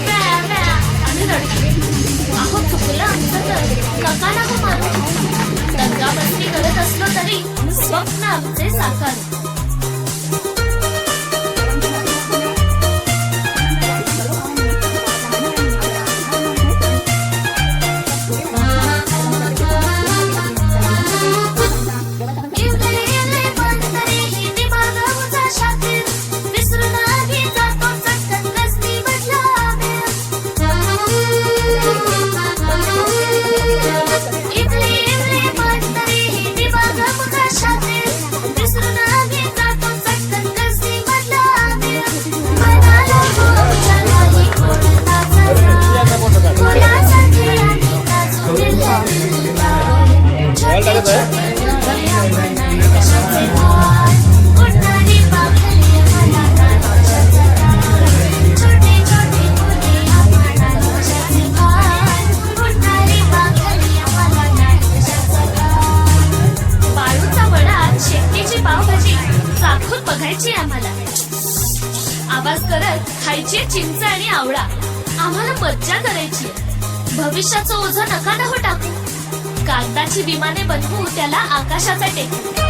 आम्ही रडले अहो चुकलं आमचं तर काकाला मारू दंगामस्ती करत असलो तरी स्वप्न आमचे साकार चाखून आम्हाला. आवाज करत खायची चिंच आणि आवळा. आम्हाला मज्जा करायची भविष्याचं ओझं नका ना हो टाकू. कागदाची विमाने बनवू त्याला आकाशाचा टेकू.